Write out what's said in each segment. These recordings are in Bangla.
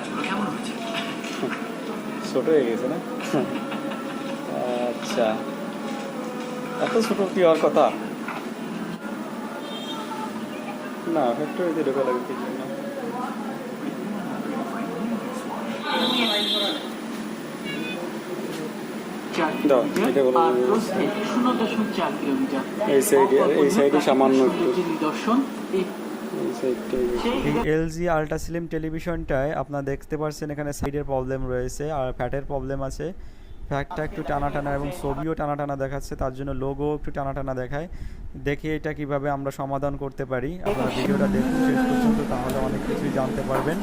কাজগুলো কেমন হয়েছে? ছোট হয়ে গেছে না? আচ্ছা। এত ছোট কি হওয়ার কথা? না ফ্যাক্টরিতে ঢোকা লাগে এই সাইডে এই সাইডে সামান্য নিদর্শন এলজি আল্ট্রা স্লিম টেলিভিশনটায় আপনারা দেখতে পাচ্ছেন এখানে সাইডের প্রবলেম রয়েছে আর ফ্যাটের প্রবলেম আছে। ফ্যাটটা একটু টানা টানা এবং ছবিও টানা টানা দেখাচ্ছে, তার জন্য লোগো একটু টানা টানা দেখায়। দেখে এটা কীভাবে আমরা সমাধান করতে পারি, আপনারা ভিডিওটা দেখুন, শেষ পর্যন্ত তাহলে অনেক কিছুই জানতে পারবেন।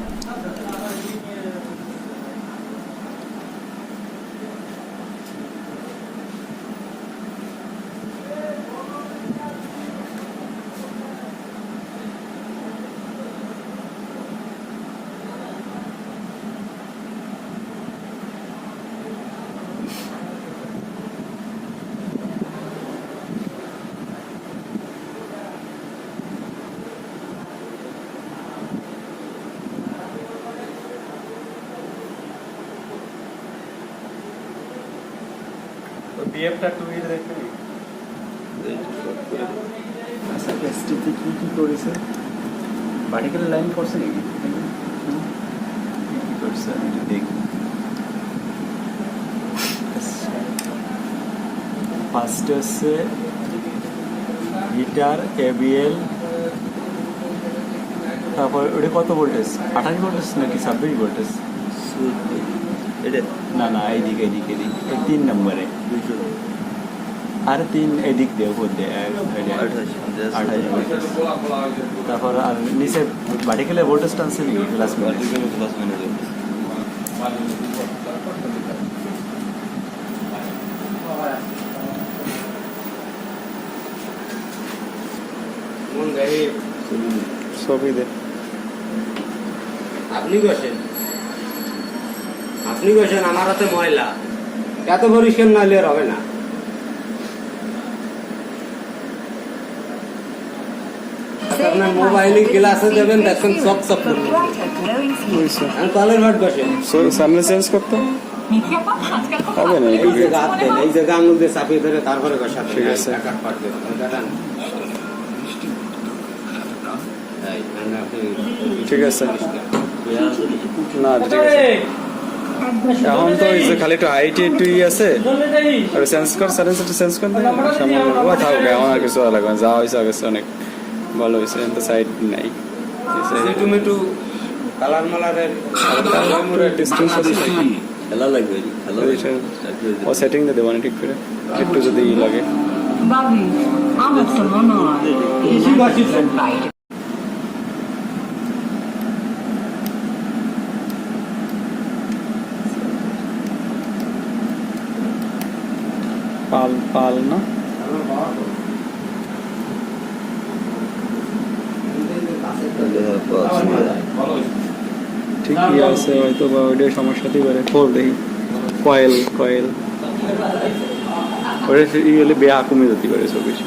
বিএফটা টু ইয়ে দেখতে আচ্ছা এসটিতে কি কি করেছে? পার্টিকুলার লাইন করছে নাকি। কি কি করছে? আমি একটু দেখি। ফার্স্ট হচ্ছে গিটার এবিএল তারপর ওটা কত ভোল্টেজ আঠাশ ভোল্টেজ নাকি ছাব্বিশ ভোল্টেজ এটা না না এইদিক এইদিক এদিক তিন নম্বরে। আর তিন এদিক দিয়ে উপর দিয়ে আঠাশ আঠাশ তারপর আর নিচে ভার্টিক্যালে ভোল্টেজ টানছে নাকি ছবি দে। আপনি বসেন। আপনি বসেন আমার হাতে ময়লা। এত পরিষ্কার না হলে আর হবে না। আপনার মোবাইলে গ্লাসে দেবেন দেখবেন করবে। আমি কলের ভাট বসেন। সামনে চেঞ্জ করতে? হবে না এই যে গাছ দেন এই যে আঙুল দিয়ে চাপিয়ে ধরে তারপরে বসাতে ঠিক আছে। ঠিক না ঠিক আছে। এখন তো এই যে খালি একটু হাইট একটু ই আছে আর কর সামনে থাকবে আর কিছু লাগবে না। যা হয়েছে অনেক। ভালো হয়েছে কিন্তু সাইড নাই। তুমি একটু কালার মালারের ডিস্টেন্স আছে খেলা লাগবে খেলা ও সেটিং দেবো ঠিক করে একটু যদি ই লাগে a Solana. বেশি বসেছেন পাল পাল না ঠিকই আছে? হয়তো বা ওইটাই সমস্যাতেই পারে। দেখি কয়েল কয়েল ওটা হলে বেয়া কমে যেতে পারে সব কিছু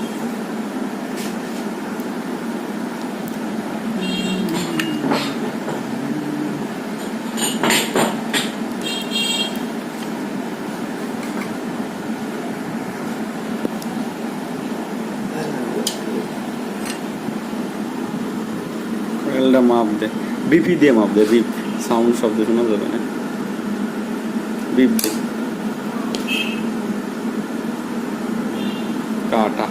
মাপ দে। বিপি দিয়ে মাপ দে বিপ সাউন্ড শব্দ শোনা যাবে না বিপ কাটা।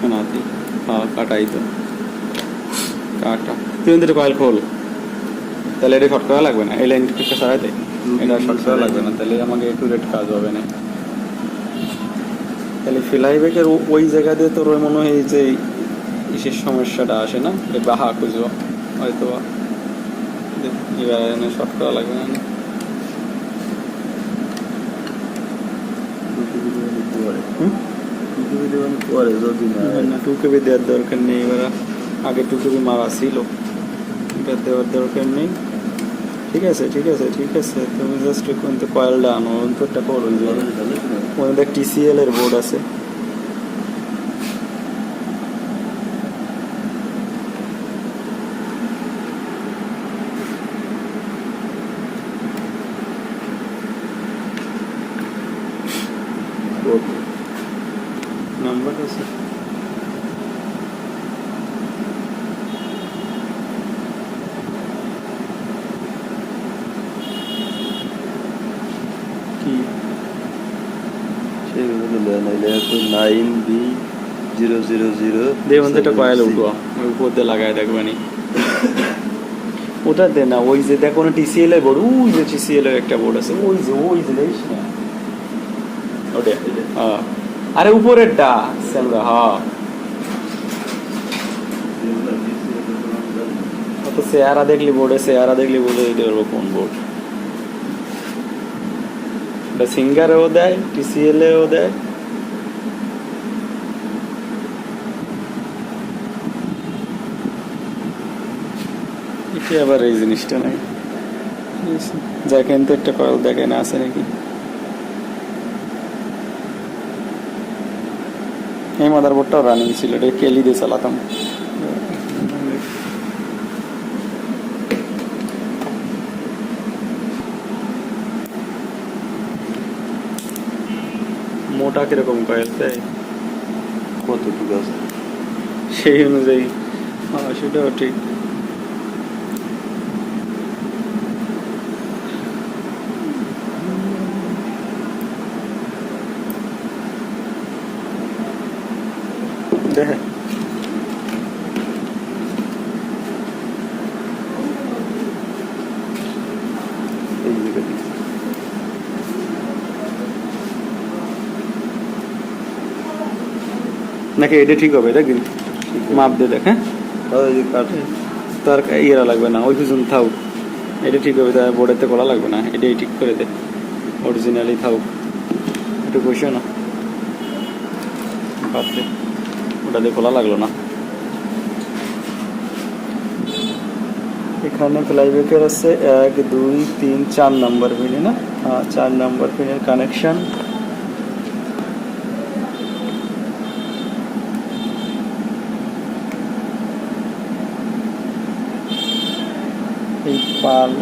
শোনাতি হ্যাঁ কাটাই তো। কাটা। তুই কিন্তু কয়েল খোল। তাহলে এটা শর্ট করা লাগবে না? এই লাইন থেকে সরাই দে এটা শর্ট করা লাগবে না? তাহলে আমাকে একটু রেট কাজ হবে না। তাহলে ফিলাই ব্যাগের ওই জায়গা দিয়ে তোর মনে হয় যে ইসের সমস্যাটা আসে না? বাহা খুঁজো হয়তো এবার এনে শর্ট করা লাগবে না। দেওয়ার দরকার নেই এবার আগে টুকেবি মারা ছিল। এটা দেওয়ার দরকার নেই। ঠিক আছে ঠিক আছে ঠিক আছে। তুমি জাস্ট কিন্তু কয়েলটা আনো অন্তরটা করো ওই যে। টিসিএল এর বোর্ড আছে নাইলে তো nine B zero zero zero দেখুন যেটা কয়েল উঠবো উপর দিয়ে লাগায় দেখবানি ওটা দে না ওই যে দেখো না টিসিএল এর বোর্ড ওই যে টিসিএল এর একটা বোর্ড আছে ওই যে ওই যে দেখিস না? ওটা হ্যাঁ। আরে উপরেরটা স্যামরা হ্যাঁ। তো চেহারা দেখলি বোর্ডে চেহারা দেখলি বলে দিতে পারব কোন বোর্ড এটা সিঙ্গারেও দেয় টিসিএল এও দেয়। এটা আবার এই জিনিসটা নাই। দেখেন তো একটা কয়েল দেখেন আছে নাকি? এই মাদার বোর্ডটাও রানিং ছিল এটা কেলি দিয়ে চালাতাম। মোটা কীরকম কয়েল তাই কতটুকু আছে? সেই অনুযায়ী। হ্যাঁ সেটাও ঠিক দেখে এই জায়গায় নাকি এটা ঠিক হবে দেখবি মাপ দিয়ে দেখ হ্যাঁ? তার ইয়েরা লাগবে না ওই পিছন থাও এটা ঠিক হবে তার বোর্ডেতে করা লাগবে না এটাই ঠিক করে দে। অরিজিনালি থাও একটু বসে না। দে। ওটা দিয়ে খোলা লাগল না। এখানে ফ্লাইব্যাকের আছে এক দুই তিন চার নাম্বার পিনে না? হ্যাঁ চার নাম্বার পিনের কানেকশন এই পাল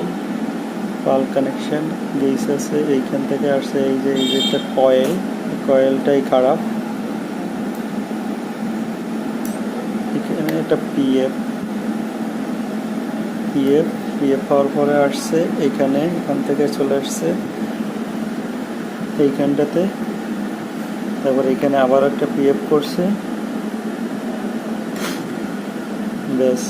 পাল কানেকশন গেস আছে, এইখান থেকে আসছে এই যে এই যে একটা কয়েল কয়েলটাই খারাপ। এখানে একটা পিএফ পিএফ পিএফ হওয়ার পরে আসছে এইখানে এখান থেকে চলে আসছে, এইখানটাতে। তারপর এখানে আবার একটা পিএফ করছে। ব্যাস।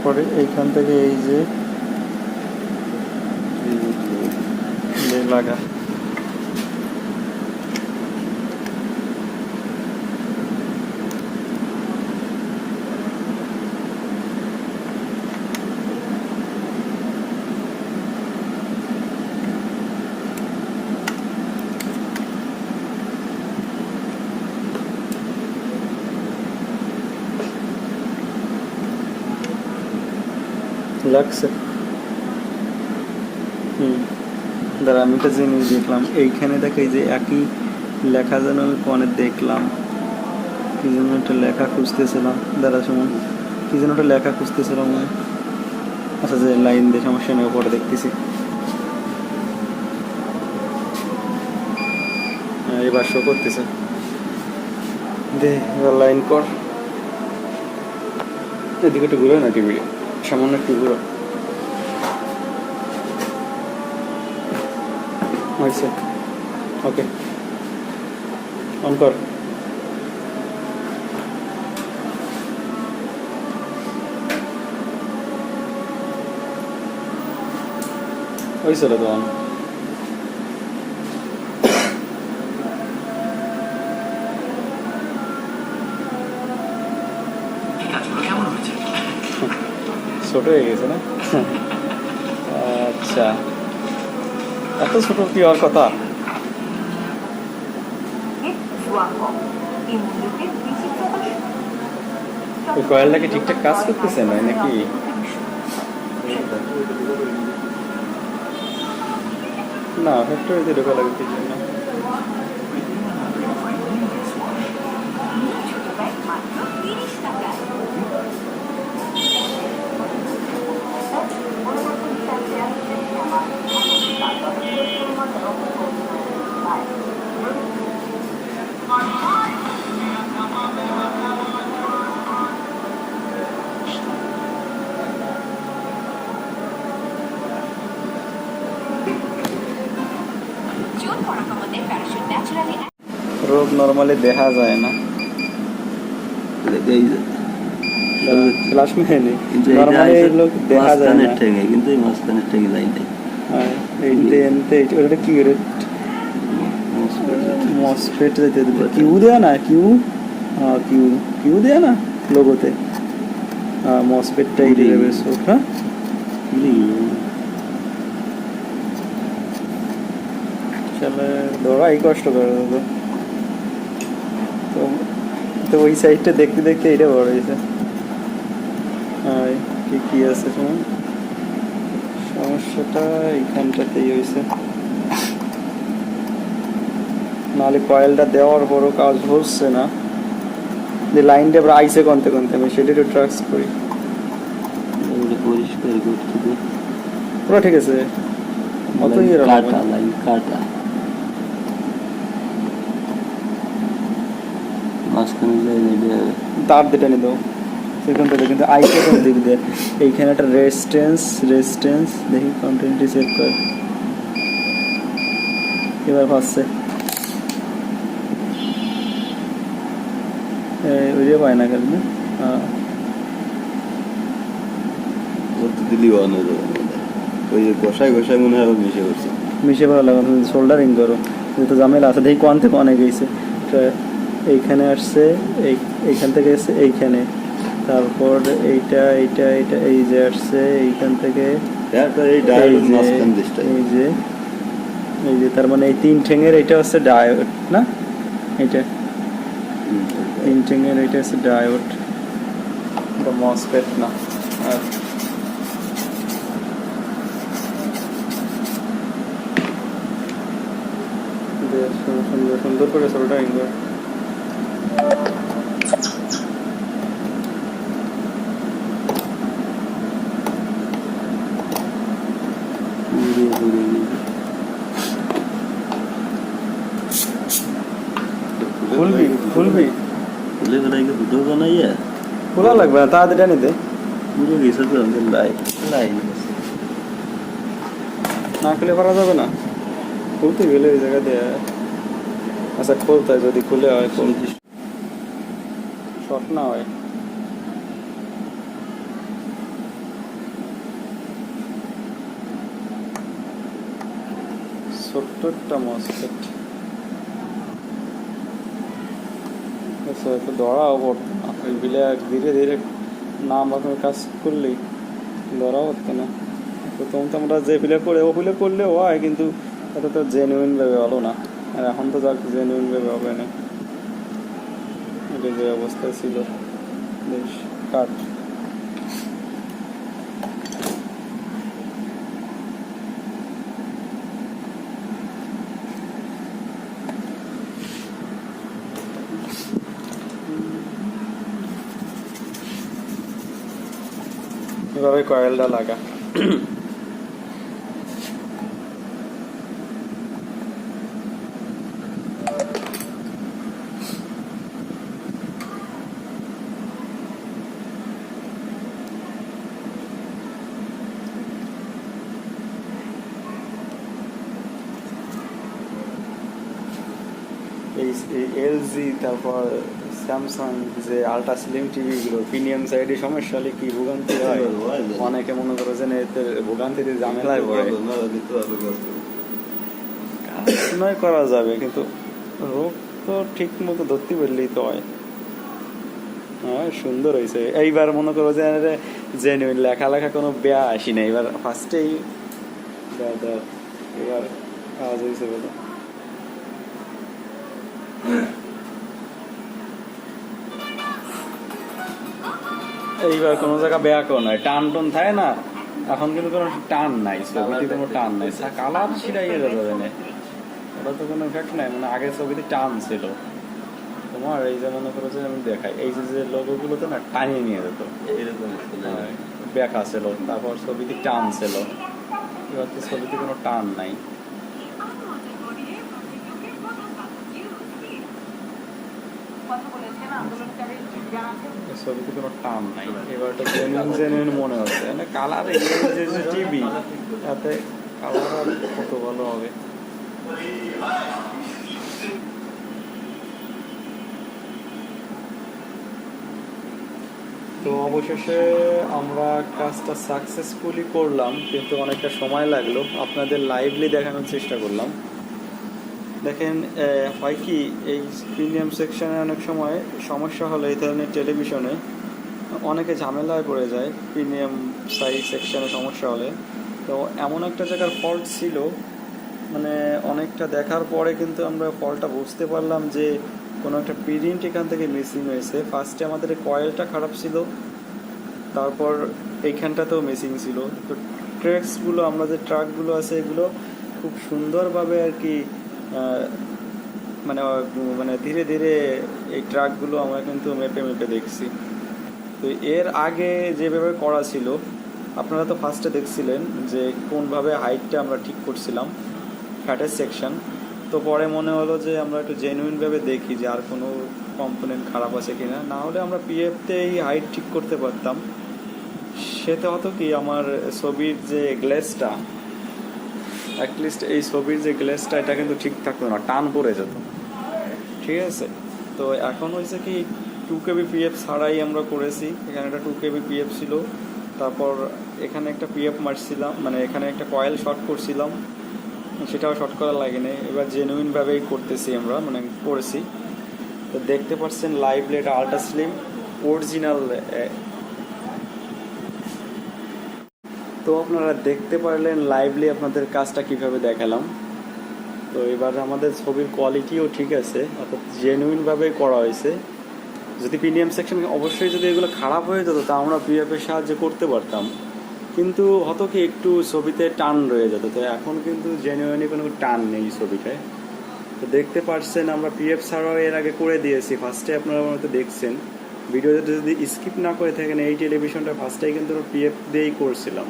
তারপরে এইখান থেকে এই যে লাগা। লাগছে। দাঁড়া আমি একটা জিনিস দেখলাম। এইখানে দেখ এই যে একই লেখা যেন আমি ফোনে দেখলাম। কি যেন একটা লেখা খুঁজতেছিলাম। দাঁড়া সময় কি যেন একটা লেখা খুঁজতেছিলাম আমি। আচ্ছা যে লাইন দিয়ে সমস্যা নেই পরে দেখতেছি। হ্যাঁ, এবার শো করতেছে। দে এবার লাইন কর। এদিকে একটু ঘুরে না টিভি সামান্য একটু ঘুরো। হয়েছে। ওকে অন কর। হয়েছিল তো। অন ছোট হয়ে গেছে না? আচ্ছা। এত ছোট কি হওয়ার কথা? ওই কয়েলটা ঠিকঠাক কাজ করতেছে না, নাকি? না ফ্যাক্টরিতে ঢোকা লাগে কি জন্য? মসফেট যেতে দিবে কিউ দেয়া না কিউ হ্যাঁ কিউ কিউ দেয়া না লোগোতে হ্যাঁ মসফেটটাই দিয়ে দেবে সব হ্যাঁ? চলে দৌড়াই কষ্ট করে তো ওই সাইডটা দেখতে দেখতে এটা বড় হয়েছে। আর কি কি আছে সময় সমস্যাটা এইখানটাতেই হয়েছে। নাহলে কয়েলটা দেওয়ার পরও কাজ হচ্ছে না। যে লাইনটা এবার আইসে কনতে কনতে আমি সেটা একটু ট্রাক্স করি। পুরো ঠিক আছে। লাইন এরকম কাটা লাইন কাটা। মাঝখানে তার দিটা নিয়ে দাও। সেখান থেকে কিন্তু আইসে কোন দিক দিয়ে এইখানে একটা রেজিস্ট্যান্স রেজিস্ট্যান্স দেখি কন্টিনিউটি চেক কর। এবার পাচ্ছে ওই যে পায় না কেন হ্যাঁ। দিলি অন হয়ে যাবে। ওই যে গোসাই গোসাই মনে হয় মিশে করছে মিশে ভালো লাগানো তুমি শোল্ডারিং করো। কিন্তু তো ঝামেলা আছে দেখি কোন থেকে অনেক গেছে তো এইখানে আসছে এই এইখান থেকে এসছে এইখানে। তারপর এইটা এইটা এইটা এই যে আসছে এইখান থেকে। এই যে এই যে তার মানে এই তিন ঠেঙের এটা হচ্ছে ডায়োড না? এটা তিন ঠেঙের এটা হচ্ছে ডায়োড। এটা মসফেট না আর সুন্দর সুন্দর করে সোল্ডারিং করে খুলবি খুলবি খুলে ফেলাই ফুটো বানাইয়া খোলা লাগবে না তাড়াতাড়ি লাইন লাইন না খুলে পারা যাবে না। খুলতে গেলে ওই জায়গা দিয়ে। আচ্ছা খুলতে হয় যদি খুলে হয় খুল। শর্ট না হয়। ছোট্ট একটা মসফেট একটু দড়াও পড়তো না ওই বিলে ধীরে ধীরে নাম রকম কাজ করলেই ধরা হতো না। প্রথম তো আমরা যে বিলে করে ও করলেও হয় কিন্তু এটা তো জেনুইন ভাবে হলো না। আর এখন তো যাক জেনুইন ভাবে হবে না। এটা যে অবস্থা ছিল, বেশ কাট এভাবে কয়েলটা লাগা এই এলজি তারপর স্যামসাং যে আল্ট্রা স্লিম টিভিগুলো প্রিমিয়াম সাইডে সমস্যা হলে কি ভোগান্তি হয়? অনেকে মনে করে যে এতে ভোগান্তিতে ঝামেলায় পড়ে। নয় করা যাবে কিন্তু রোগ তো ঠিক মতো ধরতে পারলেই তো হয়। হ্যাঁ সুন্দর হয়েছে। এইবার মনে করো যে জেনুইন লেখা লেখা কোনো বেয়া আসি না। এবার ফার্স্টেই এবার কাজ হয়েছে বলে এইবার কোনো জায়গা ব্যাকও নয় টান টন থাকে না এখন কিন্তু কোনো টান নাই ছবিতে কোনো টান নাই। কালার ছিটাইয়ে যাবে না ওটা তো কোনো এফেক্ট নাই মানে আগে ছবিতে টান ছিল। তোমার এই যে মনে করো যে আমি দেখাই এই যে যে লোগোগুলোতে না টানিয়ে নিয়ে যেত। এরকম ব্যাকা ছিল তারপর ছবিতে টান ছিল। এবার তো ছবিতে কোনো টান নাই। ছবিতে কোনো টান নাই। এবার জেনুইন জেনুইন মনে হচ্ছে। মানে কালার যে টিভি তাতে কালার আর কত ভালো হবে। তো অবশেষে আমরা কাজটা সাকসেসফুলি করলাম, কিন্তু অনেকটা সময় লাগল। আপনাদের লাইভলি দেখানোর চেষ্টা করলাম। দেখেন হয় কি, এই প্রিমিয়াম সেকশনে অনেক সময় সমস্যা হলে এই ধরনের টেলিভিশনে অনেকে ঝামেলায় পড়ে যায় প্রিমিয়াম সাইজ সেকশনে সমস্যা হলে। তো এমন একটা জায়গার ফল্ট ছিল মানে অনেকটা দেখার পরে কিন্তু আমরা ফলটা বুঝতে পারলাম যে কোনো একটা প্রিন্ট এখান থেকে মিসিং হয়েছে। ফার্স্টে আমাদের কয়েলটা খারাপ ছিল, তারপর এইখানটাতেও মিসিং ছিল। তো ট্র্যাকসগুলো আমরা যে ট্রাকগুলো আছে, এগুলো খুব সুন্দরভাবে আর কি মানে মানে ধীরে ধীরে এই ট্রাকগুলো আমরা কিন্তু মেপে মেপে দেখছি। তো এর আগে যেভাবে করা ছিল, আপনারা তো ফার্স্টে দেখছিলেন যে কোনভাবে হাইটটা আমরা ঠিক করছিলাম ফ্যাটের সেকশন তো পরে মনে হলো যে আমরা একটু জেনুইনভাবে দেখি যে আর কোনো কম্পোনেন্ট খারাপ আছে কি না হলে আমরা পিএফতে এই হাইট ঠিক করতে পারতাম। সেটা হতো কি, আমার ছবির যে গ্লেসটা অ্যাটলিস্ট এই ছবির যে গ্লেসটা এটা কিন্তু ঠিক থাকতো না, টান পড়ে যেত। ঠিক আছে? তো এখন হয়েছে কি টু কেবি পিএফ ছাড়াই আমরা করেছি। এখানে একটা টু কেবি পিএফ ছিল। তারপর এখানে একটা পিএফ মারছিলাম মানে এখানে একটা কয়েল শর্ট করছিলাম। সেটাও শর্ট করা লাগেনি। এবার জেনুইনভাবেই করতেছি আমরা মানে করেছি। তো দেখতে পাচ্ছেন লাইভলি এটা আল্ট্রা স্লিম অরিজিনাল তো আপনারা দেখতে পারলেন লাইভলি আপনাদের কাজটা কীভাবে দেখালাম। তো এবার আমাদের ছবির কোয়ালিটিও ঠিক আছে, অর্থাৎ জেনুইনভাবে করা হয়েছে। যদি প্রিমিয়াম সেকশন অবশ্যই যদি এগুলো খারাপ হয়ে যেত, তা আমরা পিএফের সাহায্যে করতে পারতাম। কিন্তু হতো কি, একটু ছবিতে টান রয়ে যেত, তো এখন কিন্তু জেনুইনি কোনো টান নেই ছবিটায়। তো দেখতে পারছেন, আমরা পিএফ ছাড়াও এর আগে করে দিয়েছি ফার্স্টে আপনারা হয়তো দেখছেন। ভিডিওতে যদি স্কিপ না করে থাকেন, এই টেলিভিশনটা ফার্স্টেই কিন্তু পিএফ দিয়েই করছিলাম।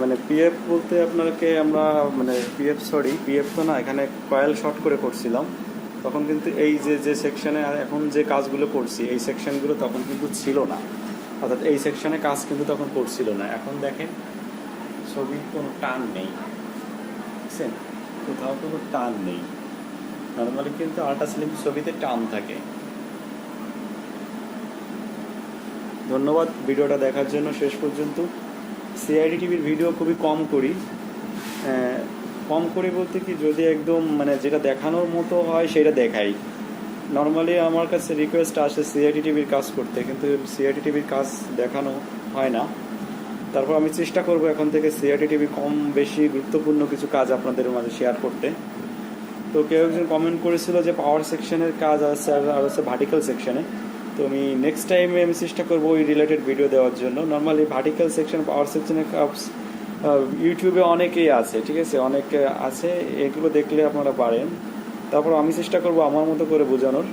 মানে পিএফ বলতে আপনাকে আমরা মানে পিএফ সরি পিএফ তো না, এখানে কয়েল শর্ট করে করছিলাম। তখন কিন্তু এই যে যে সেকশনে এখন যে কাজগুলো করছি, এই সেকশনগুলো তখন কিন্তু ছিল না। অর্থাৎ এই সেকশনে কাজ কিন্তু তখন করছিল না। এখন দেখেন, ছবির কোনো টান নেই। বুঝছেন? কোথাও কোনো টান নেই। নর্মালি কিন্তু আল্ট্রা স্লিম ছবিতে টান থাকে। ধন্যবাদ, ভিডিওটা দেখার জন্য শেষ পর্যন্ত। সিআইডি টিভির ভিডিও খুবই কম করি। কম করি বলতে কি, যদি একদম মানে যেটা দেখানোর মতো হয়, সেটা দেখাই। নর্মালি আমার কাছে রিকোয়েস্ট আসে সিআইডি টিভির কাজ করতে, কিন্তু সিআইডি টিভির কাজ দেখানো হয় না। তারপর আমি চেষ্টা করব এখন থেকে সিআইডি টিভি কম বেশি গুরুত্বপূর্ণ কিছু কাজ আপনাদের মাঝে শেয়ার করতে। তো কেউ একজন কমেন্ট করেছিল যে পাওয়ার সেকশনের কাজ আছে, আর আর হচ্ছে ভার্টিক্যাল সেকশনে তো আমি নেক্সট টাইমে আমি চেষ্টা করব ওই রিলেটেড ভিডিও দেওয়ার জন্য। নর্মালি ভার্টিক্যাল সেকশন পাওয়ার সেকশনের কাপস ইউটিউবে অনেকেই আছে, ঠিক আছে? অনেকে আছে, এগুলো দেখলে আপনারা পারেন। তারপর আমি চেষ্টা করব আমার মতো করে বোঝানোর।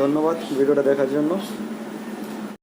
ধন্যবাদ ভিডিওটা দেখার জন্য।